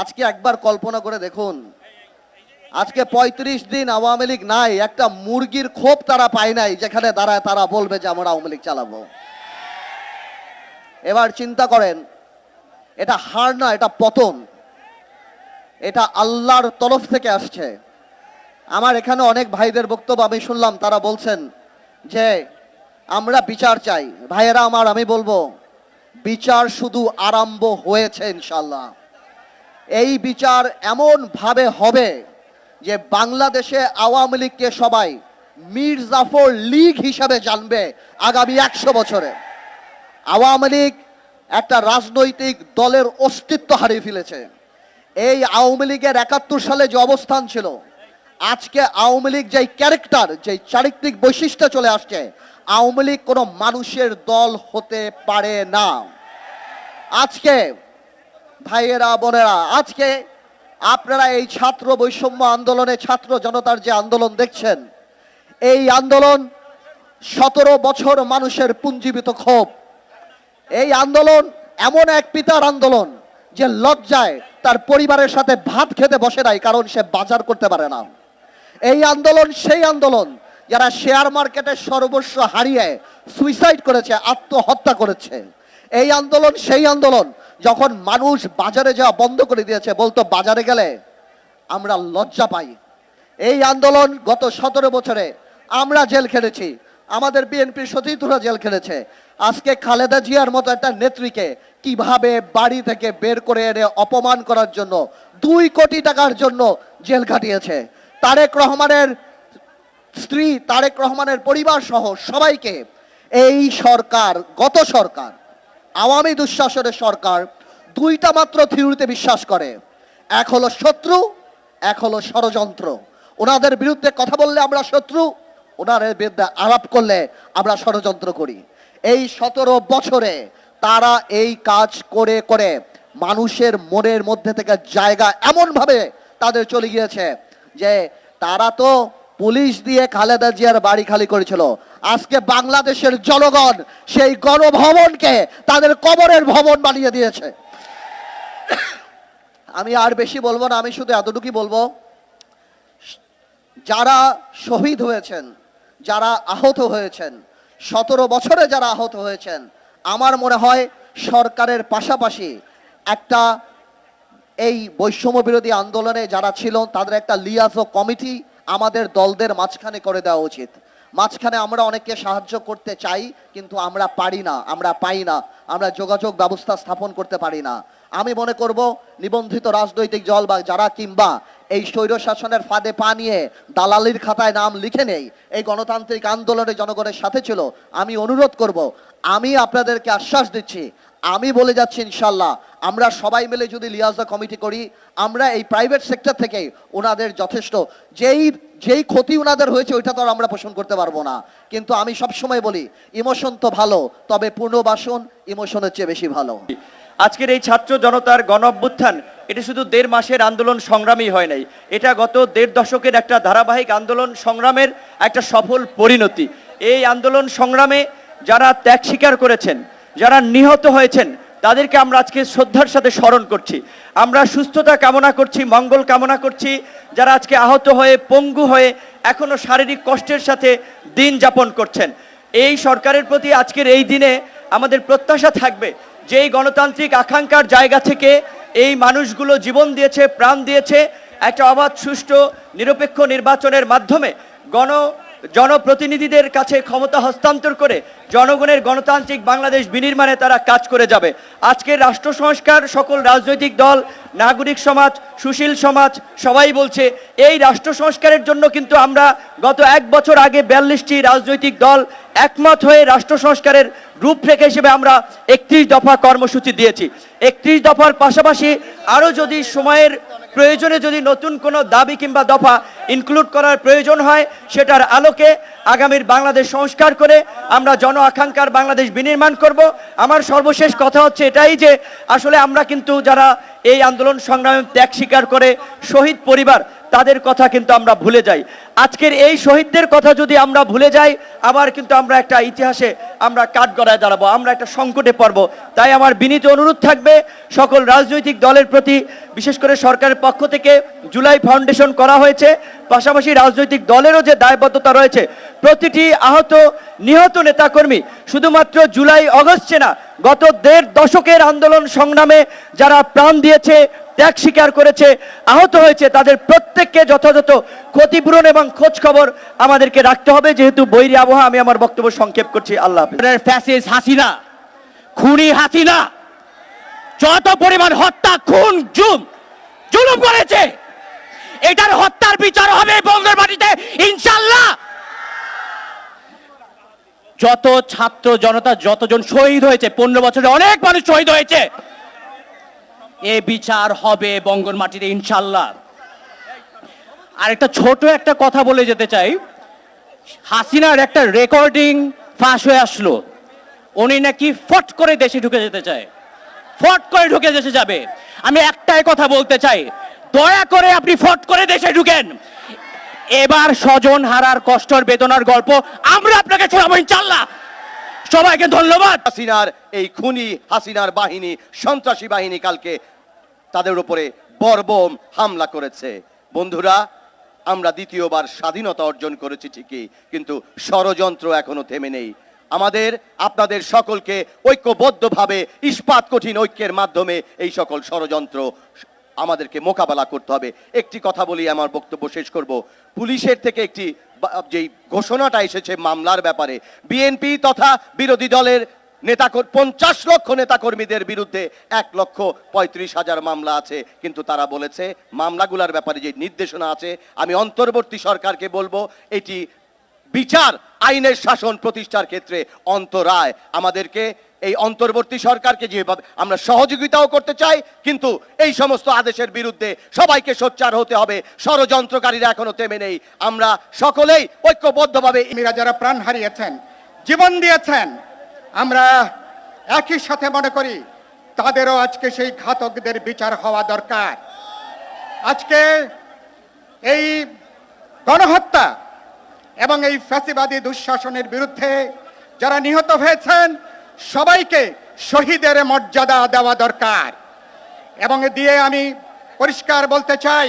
আজকে একবার কল্পনা করে দেখুন। আজকে ৩৫ দিন আওয়ামী লীগ নাই, একটা মুরগির ক্ষোভ তারা পায় নাই, যেখানে দাঁড়ায় তারা বলবে যে আমরা আওয়ামী লীগ চালাবো। এবার চিন্তা করেন, এটা হার না, এটা পতন। এটা আল্লাহর তরফ থেকে আসছে। আমার এখানে অনেক ভাইদের বক্তব্য আমি শুনলাম, তারা বলছেন যে, আমরা বিচার চাই। ভাইয়েরা আমার, আমি বলব, বিচার শুধু আরম্ভ হয়েছে ইনশাল্লাহ এই বিচার এমন ভাবে হবে যে বাংলাদেশে আওয়ামী লীগকে সবাই মীর জাফর লীগ হিসাবে জানবে আগামী একশো বছরে। আওয়ামী লীগ একটা রাজনৈতিক দলের অস্তিত্ব হারিয়ে ফেলেছে। এই আওয়ামী লীগের একাত্তর সালে যে অবস্থান ছিল, আজকে আওয়ামী লীগ যেই ক্যারেক্টার, যেই চারিত্রিক বৈশিষ্ট্য চলে আসছে, আওয়ামী লীগ কোনো মানুষের দল হতে পারে না। আজকে ভাইয়েরা, বোনেরা, আজকে আপনারা এই ছাত্র বৈষম্য আন্দোলনে ছাত্র জনতার যে আন্দোলন দেখছেন, এই আন্দোলন সতেরো বছর মানুষের পুঞ্জীবিত ক্ষোভ। এই আন্দোলন এমন এক পিতার আন্দোলন যে লজ্জায় তার পরিবারের সাথে ভাত খেতে বসে নাই, কারণ সে বাজার করতে পারে না। এই আন্দোলন সেই আন্দোলন যারা শেয়ার মার্কেটে সর্বস্ব হারিয়ে সুইসাইড করেছে, আত্মহত্যা করেছে। এই আন্দোলন সেই আন্দোলন যখন মানুষ বাজারে যাওয়া বন্ধ করে দিয়েছে, বলতো, বাজারে গেলে আমরা লজ্জা পাই। এই আন্দোলন গত সতেরো বছরে আমরা জেল খেটেছি। আমাদের বিএনপির সতীর্থরা জেল খেলেছে আজকে খালেদা জিয়ার মতো একটা নেত্রীকে কীভাবে বাড়ি থেকে বের করে এনে অপমান করার জন্য, দুই কোটি টাকার জন্য জেল খাটিয়েছে। তারেক রহমানের স্ত্রী, তারেক রহমানের পরিবার সহ সবাইকে এই সরকার, গত সরকার আওয়ামী দুঃশাসনের সরকার দুইটা মাত্র থিওরিতে বিশ্বাস করে। এক হলো শত্রু, এক হলো ষড়যন্ত্র। ওনাদের বিরুদ্ধে কথা বললে আমরা শত্রু, ওনাদের বিরুদ্ধে আলাপ করলে আমরা ষড়যন্ত্র করি। এই সতেরো বছরে তারা এই কাজ করে করে মানুষের মনের মধ্যে থেকে জায়গা এমনভাবে তাদের চলে গিয়েছে যে তারা তো পুলিশ দিয়ে খালেদা জিয়ার বাড়ি খালি করেছিল। আজকে বাংলাদেশের জনগণ সেই গণভবনকে তাদের কবরের ভবন বানিয়ে দিয়েছে। আমি আর বেশি বলব না, আমি শুধু এতটুকুই বলব, যারা শহীদ হয়েছেন, যারা আহত হয়েছেন, সতেরো বছরে যারা আহত হয়েছেন, আমার মনে হয় সরকারের পাশাপাশি একটা এই বৈষম্য বিরোধী আন্দোলনে যারা ছিল তাদের একটা লিয়াজো কমিটি আমাদের দলদের মাঝখানে করে দেওয়া উচিত। মাঝখানে আমরা অনেককে সাহায্য করতে চাই, কিন্তু আমরা পারি না, আমরা পাই না, আমরা যোগাযোগ ব্যবস্থা স্থাপন করতে পারি না। আমি মনে করব, নিবন্ধিত রাজনৈতিক দল বা যারা কিংবা এই স্বৈর শাসনের ফাঁদে পা নিয়ে দালালির খাতায় নাম লিখে নেই, এই গণতান্ত্রিক আন্দোলনে জনগণের সাথে ছিল, আমি অনুরোধ করব, আমি আপনাদেরকে আশ্বাস দিচ্ছি আমি বলে যাচ্ছি ইনশাল্লাহ আমরা সবাই মিলে যদি লিয়াজা কমিটি করি, আমরা এই প্রাইভেট সেক্টর থেকে ওনাদের যথেষ্ট, যেই যেই ক্ষতি ওনাদের হয়েছে, ওইটা তো আর আমরা পোষণ করতে পারব না। কিন্তু আমি সবসময় বলি, ইমোশন তো ভালো, তবে পুনর্বাসন ইমোশনের চেয়ে বেশি ভালো। আজকের এই ছাত্র জনতার গণ অভ্যুত্থান, এটা শুধু দেড় মাসের আন্দোলন সংগ্রামই হয় নাই, এটা গত দেড় দশকের একটা ধারাবাহিক আন্দোলন সংগ্রামের একটা সফল পরিণতি। এই আন্দোলন সংগ্রামে যারা ত্যাগ স্বীকার করেছেন যারা নিহত হয়েছেন, তাদেরকে আমরা আজকে শ্রদ্ধার সাথে স্মরণ করছি। আমরা সুস্থতা কামনা করছি, মঙ্গল কামনা করছি, যারা আজকে আহত হয়ে, পঙ্গু হয়ে, এখনও শারীরিক কষ্টের সাথে দিন যাপন করছেন। এই সরকারের প্রতি আজকের এই দিনে আমাদের প্রত্যাশা থাকবে যে এই গণতান্ত্রিক আকাঙ্ক্ষার জায়গা থেকে এই মানুষগুলো জীবন দিয়েছে, প্রাণ দিয়েছে। একটা অবাধ, সুষ্ঠু, নিরপেক্ষ নির্বাচনের মাধ্যমে গণ জনপ্রতিনিধিদের কাছে ক্ষমতা হস্তান্তর করে জনগণের গণতান্ত্রিক বাংলাদেশ বিনির্মাণে তারা কাজ করে যাবে। আজকের রাষ্ট্র সংস্কার, সকল রাজনৈতিক দল, নাগরিক সমাজ, সুশীল সমাজ, সবাই বলছে, এই রাষ্ট্র সংস্কারের জন্য কিন্তু আমরা গত এক বছর আগে বিয়াল্লিশটি রাজনৈতিক দল একমত হয়ে রাষ্ট্র সংস্কারের রূপরেখা হিসেবে আমরা একত্রিশ দফা কর্মসূচি দিয়েছি। একত্রিশ দফার পাশাপাশি আরও যদি সময়ের প্রয়োজনে যদি নতুন কোনো দাবি কিংবা দফা ইনক্লুড করার প্রয়োজন হয়, সেটার আলোকে আগামীর বাংলাদেশ সংস্কার করে আমরা জন আকাঙ্ক্ষার বাংলাদেশ বিনির্মাণ করব। আমার সর্বশেষ কথা হচ্ছে এটাই যে, আসলে আমরা কিন্তু যারা এই আন্দোলন সংগ্রামে ত্যাগ স্বীকার করে শহীদ পরিবার তাদের কথা কিন্তু আমরা ভুলে যাই। আজকের এই শহীদদের কথা যদি আমরা ভুলে যাই, আবার কিন্তু আমরা একটা ইতিহাসে আমরা কাঠগড়ায় দাঁড়াবো, আমরা একটা সংকটে পড়ব। তাই আমার বিনীত অনুরোধ থাকবে, সকল রাজনৈতিক দলের প্রতি, বিশেষ করে সরকারের পক্ষ থেকে জুলাই ফাউন্ডেশন করা হয়েছে। পাশাপাশি রাজনৈতিক দলেরও যে দায়বদ্ধতা রয়েছে, প্রতিটি আহত, নিহত নেতাকর্মী, শুধুমাত্র জুলাই, অগস্টে না গত দেড় দশকের আন্দোলন সংগ্রামে যারা প্রাণ দিয়েছে, ত্যাগ স্বীকার করেছে, আহত হয়েছে, তাদের প্রত্যেককে যথাযথ ক্ষতিপূরণ এবং খোঁজ খবর আমাদেরকে রাখতে হবে। যেহেতু বৈরি আবহাওয়া, আমি আমার বক্তব্য সংক্ষেপ করছি। আল্লাহ ফ্যাসিস হাসিনা, খুনি হাসিনা, যত পরিমাণ হত্যা, খুন জুম জুলুম করেছে, এটার হত্যার বিচার হবে বঙ্গের মাটিতে ইনশাল্লাহ যত ছাত্র জনতা, যতজন শহীদ হয়েছে, পনেরো বছরে অনেক মানুষ শহীদ হয়েছে। এ বিচার হবে বঙ্গর মাটিতে ইনশাল্লাহ। আর একটা ছোট একটা কথা বলে যেতে চাই। হাসিনার একটা রেকর্ডিং ফাঁস হয়ে আসলো। উনি নাকি ফট করে দেশে ঢুকে যেতে চায়। ফট করে ঢুকে দেশে যাবে। আমি একটাই কথা বলতে চাই, দয়া করে আপনি ফট করে দেশে ঢুকেন। এবার স্বজন হারার কষ্টর বেদনার গল্প আমরা আপনাকে শোনাবো ইনশাল্লাহ সবাইকে ধন্যবাদ। হাসিনার এই খুনি, হাসিনার বাহিনী, সন্ত্রাসী বাহিনী কালকে তাদের উপরে বর্বম হামলা করেছে। বন্ধুরা, আমরা দ্বিতীয়বার স্বাধীনতা অর্জন করেছি ঠিকই, কিন্তু ষড়যন্ত্র এখনও থেমে নেই। আমাদের, আপনাদের সকলকে ঐক্যবদ্ধভাবে ইস্পাত কঠিন ঐক্যের মাধ্যমে এই সকল ষড়যন্ত্র আমাদেরকে মোকাবেলা করতে হবে। একটি কথা বলি, আমার বক্তব্য শেষ করব। পুলিশের থেকে একটি যেই ঘোষণাটা এসেছে মামলার ব্যাপারে, বিএনপি তথা বিরোধী দলের নেতা পঞ্চাশ লক্ষ নেতাকর্মীদের বিরুদ্ধে এক লক্ষ পঁয়ত্রিশ হাজার মামলা আছে। কিন্তু তারা বলেছে, মামলাগুলার ব্যাপারে যে নির্দেশনা আছে, আমি অন্তর্বর্তী সরকারকে বলব, এটি বিচার আইনের শাসন প্রতিষ্ঠার ক্ষেত্রে অন্তরায়। আমাদেরকে এই অন্তর্বর্তী সরকারকে যেভাবে আমরা সহযোগিতাও করতে চাই, কিন্তু এই সমস্ত আদেশের বিরুদ্ধে সবাইকে সোচ্চার হতে হবে। ষড়যন্ত্রকারীরা এখনও থেমে নেই। আমরা সকলেই ঐক্যবদ্ধভাবে কর্মীরা যারা প্রাণ হারিয়েছেন, জীবন দিয়েছেন, আমরা একই সাথে মনে করি, তাদেরও আজকে সেই ঘাতকদের বিচার হওয়া দরকার। আজকে এই গণহত্যা এবং এই ফ্যাসিবাদী দুঃশাসনের বিরুদ্ধে যারা নিহত হয়েছেন সবাইকে শহীদের মর্যাদা দেওয়া দরকার। এবং দিয়ে আমি পরিষ্কার বলতে চাই,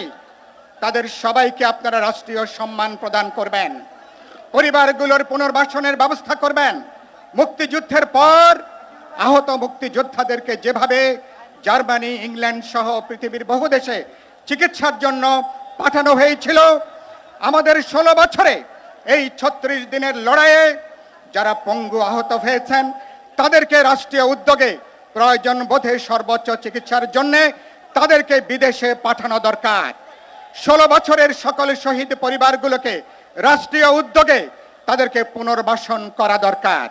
তাদের সবাইকে আপনারা রাষ্ট্রীয় সম্মান প্রদান করবেন। পরিবারগুলোর পুনর্বাসনের ব্যবস্থা করবেন। মুক্তিযুদ্ধের পর আহত মুক্তিযোদ্ধাদেরকে যেভাবে জার্মানি, ইংল্যান্ড সহ পৃথিবীর বহু দেশে চিকিৎসার জন্য পাঠানো হয়েছিল, আমাদের ষোলো বছরে এই ছত্রিশ দিনের লড়াইয়ে যারা পঙ্গু আহত হয়েছেন তাদেরকে রাষ্ট্রীয় উদ্যোগে প্রয়োজন বোধে সর্বোচ্চ চিকিৎসার জন্য তাদেরকে বিদেশে পাঠানো দরকার। ষোলো বছরের সকল শহীদ পরিবারগুলোকে রাষ্ট্রীয় উদ্যোগে তাদেরকে পুনর্বাসন করা দরকার।